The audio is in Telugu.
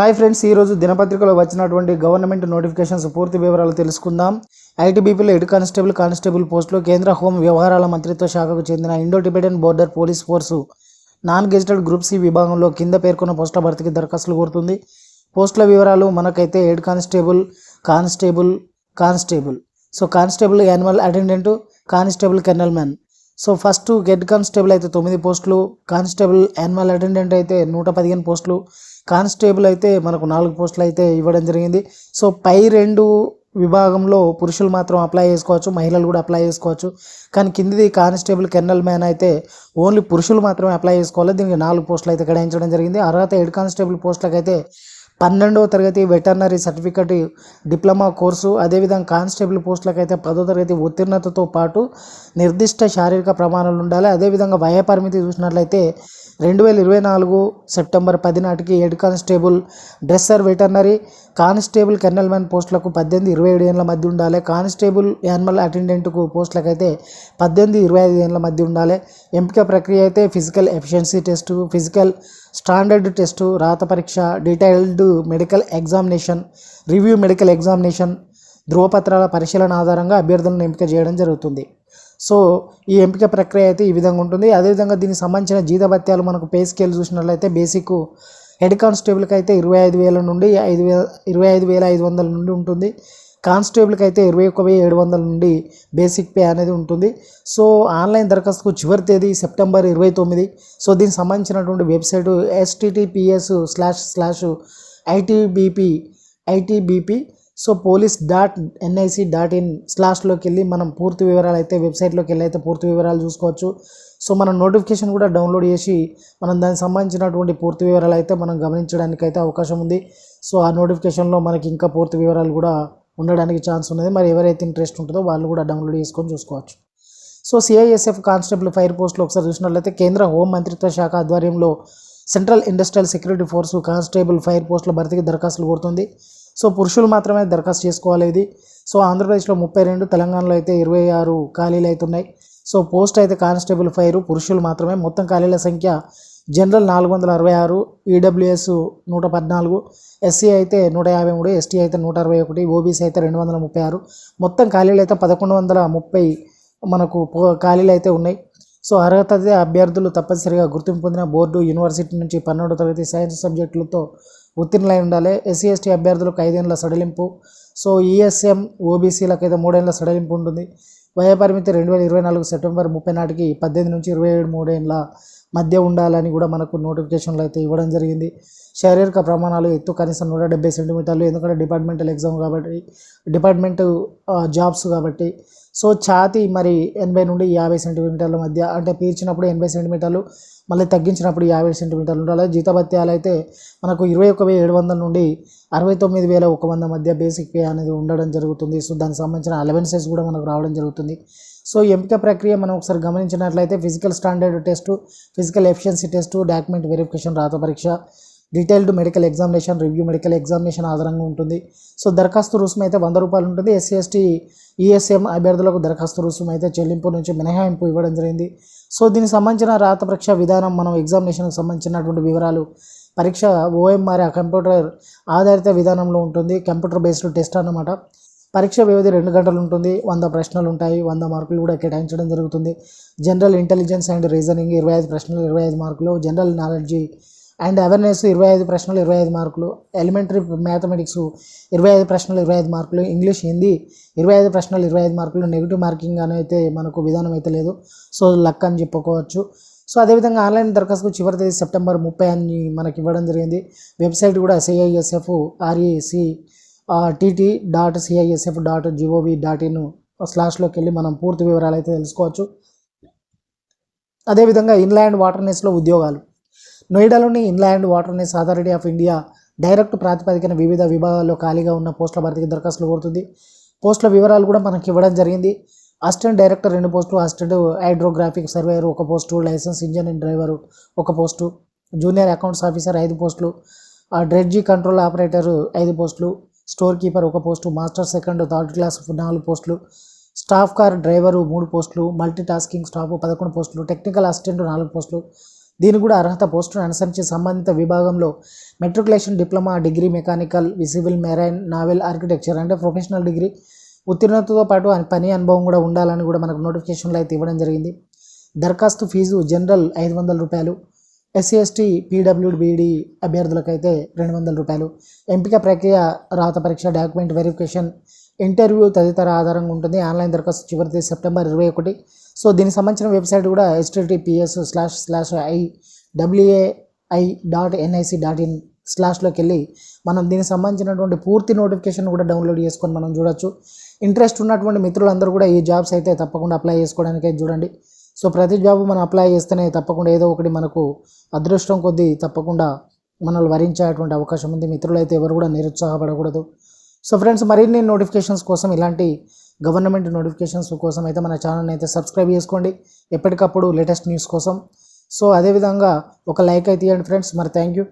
హాయ్ ఫ్రెండ్స్ ఈరోజు దినపత్రికలో వచ్చినటువంటి గవర్నమెంట్ నోటిఫికేషన్స్ పూర్తి వివరాలు తెలుసుకుందాం. ఐటీబీపీలో హెడ్ కానిస్టేబుల్ కానిస్టేబుల్ పోస్టులో కేంద్ర హోం వ్యవహారాల మంత్రిత్వ శాఖకు చెందిన Indo Tibetan border police force non gazetted group C విభాగంలో కింద పేర్కొన్న పోస్టుల భర్తీకి దరఖాస్తులు కోరుతుంది. పోస్టుల వివరాలు మనకైతే head constable constable constable. So constable animal attendant constable kennel man. So first head constable అయితే తొమ్మిది పోస్టులు కానిస్టేబుల్ యానిమల్ అటెండెంట్ అయితే నూట పదిహేను పోస్టులు కానిస్టేబుల్ అయితే మనకు నాలుగు పోస్టులు అయితే ఇవ్వడం జరిగింది. సో పై రెండు విభాగంలో పురుషులు మాత్రం అప్లై చేసుకోవచ్చు మహిళలు కూడా అప్లై చేసుకోవచ్చు. కానీ కిందిది కానిస్టేబుల్ కెర్నల్ మ్యాన్ అయితే ఓన్లీ పురుషులు మాత్రమే అప్లై చేసుకోవాలి. దీనికి నాలుగు పోస్టులు అయితే కేటాయించడం జరిగింది. అర్హత హెడ్ కానిస్టేబుల్ పోస్టులకు అయితే పన్నెండవ తరగతి వెటర్నరీ సర్టిఫికెట్ డిప్లొమా కోర్సు అదేవిధంగా కానిస్టేబుల్ పోస్టులకైతే పదో తరగతి ఉత్తీర్ణతతో పాటు నిర్దిష్ట శారీరక ప్రమాణాలు ఉండాలి. అదేవిధంగా వయ పరిమితి చూసినట్లయితే రెండు వేల ఇరవై నాలుగు సెప్టెంబర్ పది నాటికి head constable dresser veterinary constable kennel man పోస్టులకు పద్దెనిమిది ఇరవై ఏడు ఏళ్ళ మధ్య ఉండాలి. కానిస్టేబుల్ యానిమల్ అటెండెంట్కు పోస్టులకైతే పద్దెనిమిది ఇరవై ఐదు ఏళ్ళ మధ్య ఉండాలి. ఎంపిక ప్రక్రియ అయితే physical efficiency test physical standard test రాత పరీక్ష detailed medical examination review medical examination ధృవపత్రాల పరిశీలన ఆధారంగా అభ్యర్థులను ఎంపిక చేయడం జరుగుతుంది. సో ఈ ఎంపిక ప్రక్రియ అయితే ఈ విధంగా ఉంటుంది. అదేవిధంగా దీనికి సంబంధించిన జీతభత్యాలు మనకు పే స్కేల్ చూసినట్లయితే బేసిక్ హెడ్ కానిస్టేబుల్కి అయితే ఇరవై ఐదు వేల నుండి ఐదు వేల ఇరవై ఐదు వేల ఐదు వందల నుండి ఉంటుంది. కానిస్టేబుల్కి అయితే ఇరవై ఒక్క వెయ్యి ఏడు వందల నుండి బేసిక్ పే అనేది ఉంటుంది. సో ఆన్లైన్ దరఖాస్తుకు చివరి తేదీ సెప్టెంబర్ ఇరవై తొమ్మిది. సో దీనికి సంబంధించినటువంటి website STTPS slash slash ITBP ITBP so police dot NIC dot in స్లాష్లోకి వెళ్ళి మనం పూర్తి వివరాలు అయితే వెబ్సైట్లోకి వెళ్ళి అయితే పూర్తి వివరాలు చూసుకోవచ్చు. సో మనం నోటిఫికేషన్ కూడా డౌన్లోడ్ చేసి మనం దానికి సంబంధించినటువంటి పూర్తి వివరాలు అయితే మనం గమనించడానికి అయితే అవకాశం ఉంది. సో ఆ నోటిఫికేషన్లో మనకి ఇంకా పూర్తి వివరాలు కూడా ఉండడానికి ఛాన్స్ ఉన్నది. మరి ఎవరైతే ఇంట్రెస్ట్ ఉంటుందో వాళ్ళు కూడా డౌన్లోడ్ చేసుకొని చూసుకోవచ్చు. సో సిఐఎస్ఎఫ్ కానిస్టేబుల్ ఫైర్ పోస్టులు ఒకసారి చూసినట్లయితే కేంద్ర హోం మంత్రిత్వ శాఖ ఆధ్వర్యంలో central industrial security force constable fire పోస్టుల భర్తీకి దరఖాస్తులు కోరుతుంది. సో పురుషులు మాత్రమే దరఖాస్తు చేసుకోవాలి ఇది. సో ఆంధ్రప్రదేశ్లో ముప్పై రెండు తెలంగాణలో అయితే ఇరవై ఆరు ఖాళీలు అవుతున్నాయి సో పోస్ట్ అయితే కానిస్టేబుల్ ఫైర్ పురుషులు మాత్రమే. మొత్తం ఖాళీల సంఖ్య జనరల్ నాలుగు వందల అరవై ఆరు ఈడబ్ల్యూఎస్ నూట పద్నాలుగు ఎస్సీ అయితే నూట యాభై మూడు ఎస్టీ అయితే నూట అరవై ఒకటి ఓబీసీ అయితే రెండు వందల ముప్పై ఆరు. మొత్తం ఖాళీలు అయితే పదకొండు వందల ముప్పై మనకు ఖాళీలు అయితే ఉన్నాయి. సో అర్హత అభ్యర్థులు తప్పనిసరిగా గుర్తింపు పొందిన బోర్డు యూనివర్సిటీ నుంచి పన్నెండు తరగతి సైన్స్ సబ్జెక్టులతో ఉత్తీర్ణులై ఉండాలి. ఎస్సీ ఎస్టీ అభ్యర్థులకు ఐదేళ్ళ సడలింపు. సో ఈఎస్ఎం ఓబీసీలకు అయితే మూడేళ్ళ సడలింపు ఉంటుంది. వయోపరిమితి రెండు వేల ఇరవై నాలుగు సెప్టెంబర్ ముప్పై నాటికి పద్దెనిమిది నుంచి ఇరవై ఏడు మూడేళ్ళ మధ్య ఉండాలని కూడా మనకు నోటిఫికేషన్లు అయితే ఇవ్వడం జరిగింది. శారీరక ప్రమాణాలు ఎత్తు కనీసం నూట డెబ్బై సెంటీమీటర్లు ఎందుకంటే డిపార్ట్మెంటల్ ఎగ్జామ్ కాబట్టి డిపార్ట్మెంట్ జాబ్స్ కాబట్టి. సో ఛాతి మరి ఎనభై నుండి యాభై సెంటీమీటర్ల మధ్య అంటే పీల్చినప్పుడు ఎనభై సెంటీమీటర్లు మళ్ళీ తగ్గించినప్పుడు యాభై సెంటీమీటర్లు ఉండాలి. జీతభత్యాలు అయితే మనకు ఇరవై ఒక ఏడు వందల నుండి అరవై తొమ్మిది వేల ఒక వంద మధ్య బేసిక్ పే అనేది ఉండడం జరుగుతుంది. సో దానికి సంబంధించిన అలవెన్సెస్ కూడా మనకు రావడం జరుగుతుంది. సో ఎంపిక ప్రక్రియ మనం ఒకసారి గమనించినట్లయితే physical standard test physical efficiency test document verification రాత పరీక్ష detailed medical examination review medical examination ఆధారంగా ఉంటుంది. సో దరఖాస్తు రుసుము అయితే వంద రూపాయలు ఉంటుంది. ఎస్సీ ఎస్టీ ఈఎస్ఎం అభ్యర్థులకు దరఖాస్తు రుసుము అయితే చెల్లింపు నుంచి మినహాయింపు ఇవ్వడం జరిగింది. సో దీనికి సంబంధించిన రాత పరీక్ష విధానం మనం ఎగ్జామినేషన్కి సంబంధించినటువంటి వివరాలు పరీక్ష ఓఎంఆర్ కంప్యూటర్ ఆధారిత విధానంలో ఉంటుంది. కంప్యూటర్ బేస్డ్ టెస్ట్ అన్నమాట. పరీక్ష వ్యవధి రెండు గంటలు ఉంటుంది వంద ప్రశ్నలు ఉంటాయి వంద మార్కులు కూడా కేటాయించడం జరుగుతుంది. జనరల్ ఇంటెలిజెన్స్ అండ్ రీజనింగ్ ఇరవై ఐదు ప్రశ్నలు ఇరవై ఐదు మార్కులు. జనరల్ నాలెడ్జ్ అండ్ అవేర్నెస్ ఇరవై ఐదు ప్రశ్నలు ఇరవై ఐదు మార్కులు. ఎలిమెంటరీ మ్యాథమెటిక్స్ ఇరవై ఐదు ప్రశ్నలు ఇరవై ఐదు మార్కులు. ఇంగ్లీష్ హిందీ ఇరవై ఐదు ప్రశ్నలు ఇరవై ఐదు మార్కులు. నెగిటివ్ మార్కింగ్ అని అయితే మనకు విధానం అయితే లేదు. సో లక్ అని చెప్పుకోవచ్చు. సో అదేవిధంగా ఆన్లైన్ దరఖాస్తు చివరి తేదీ సెప్టెంబర్ ముప్పై అని మనకి ఇవ్వడం జరిగింది. వెబ్సైట్ కూడా CISF REC TT dot CISF dot GOV dot in స్లాష్లోకి వెళ్ళి మనం పూర్తి వివరాలు అయితే తెలుసుకోవచ్చు. అదేవిధంగా ఇన్లాండ్ వాటర్నెస్లో ఉద్యోగాలు. నోయిడాలోని inland waterways authority of India direct ప్రాతిపదికన వివిధ విభాగాల్లో ఖాళీగా ఉన్న పోస్టుల భర్తీకి దరఖాస్తులు కోరుతుంది. పోస్టుల వివరాలు కూడా మనకి ఇవ్వడం జరిగింది. అసిస్టెంట్ డైరెక్టర్ రెండు పోస్టులు అసిస్టెంట్ హైడ్రోగ్రాఫిక్ సర్వేయర్ ఒక పోస్టు లైసెన్స్ ఇంజన్ డ్రైవరు ఒక పోస్టు జూనియర్ అకౌంట్స్ ఆఫీసర్ ఐదు పోస్టులు డ్రెడ్జీ కంట్రోల్ ఆపరేటర్ ఐదు పోస్టులు స్టోర్ కీపర్ ఒక పోస్టు మాస్టర్ సెకండ్ థర్డ్ క్లాస్ నాలుగు పోస్టులు. స్టాఫ్ కార్ డ్రైవరు మూడు పోస్టులు మల్టీ టాస్కింగ్ స్టాఫ్ పదకొండు పోస్టులు టెక్నికల్ అసిస్టెంట్ నాలుగు పోస్టులు. దీని కూడా అర్హత పోస్టును అనుసరించి సంబంధిత విభాగంలో మెట్రికులేషన్ డిప్లొమా డిగ్రీ మెకానికల్ విసిబుల్ మెరైన్ నావెల్ ఆర్కిటెక్చర్ అంటే ప్రొఫెషనల్ డిగ్రీ ఉత్తీర్ణతతో పాటు పని అనుభవం కూడా ఉండాలని కూడా మనకు నోటిఫికేషన్లో అయితే ఇవ్వడం జరిగింది. దరఖాస్తు ఫీజు జనరల్ ఐదు వందల రూపాయలు. ఎస్సీ ఎస్టీ పీడబ్ల్యూడిబిడి అభ్యర్థులకైతే రెండు వందల రూపాయలు. ఎంపిక ప్రక్రియ రాత పరీక్ష డాక్యుమెంట్ వెరిఫికేషన్ ఇంటర్వ్యూ తదితర ఆధారంగా ఉంటుంది. ఆన్లైన్ దరఖాస్తు చివరి తేదీ సెప్టెంబర్ ఇరవై ఒకటి. సో దీనికి సంబంధించిన వెబ్సైట్ కూడా HTTPS slash slash I WAI dot NIC dot in స్లాష్లోకి వెళ్ళి మనం దీనికి సంబంధించినటువంటి పూర్తి నోటిఫికేషన్ కూడా డౌన్లోడ్ చేసుకొని మనం చూడొచ్చు. ఇంట్రెస్ట్ ఉన్నటువంటి మిత్రులందరూ కూడా ఈ జాబ్స్ అయితే తప్పకుండా అప్లై చేసుకోవడానికి చూడండి. సో ప్రతి జాబ్ మనం అప్లై చేస్తేనే తప్పకుండా ఏదో ఒకటి మనకు అదృష్టం కొద్దీ తప్పకుండా మనల్ని వరించేటువంటి అవకాశం ఉంది. మిత్రులైతే ఎవరు కూడా నిరుత్సాహపడకూడదు. సో ఫ్రెండ్స్ మరిన్ని నోటిఫికేషన్స్ కోసం ఇలాంటి గవర్నమెంట్ నోటిఫికేషన్స్ కోసం అయితే మన ఛానల్ని అయితే సబ్స్క్రైబ్ చేసుకోండి. ఎప్పటికప్పుడు లేటెస్ట్ న్యూస్ కోసం. సో అదేవిధంగా ఒక లైక్ అయితే ఇవ్వండి ఫ్రెండ్స్. మరి థ్యాంక్ యూ.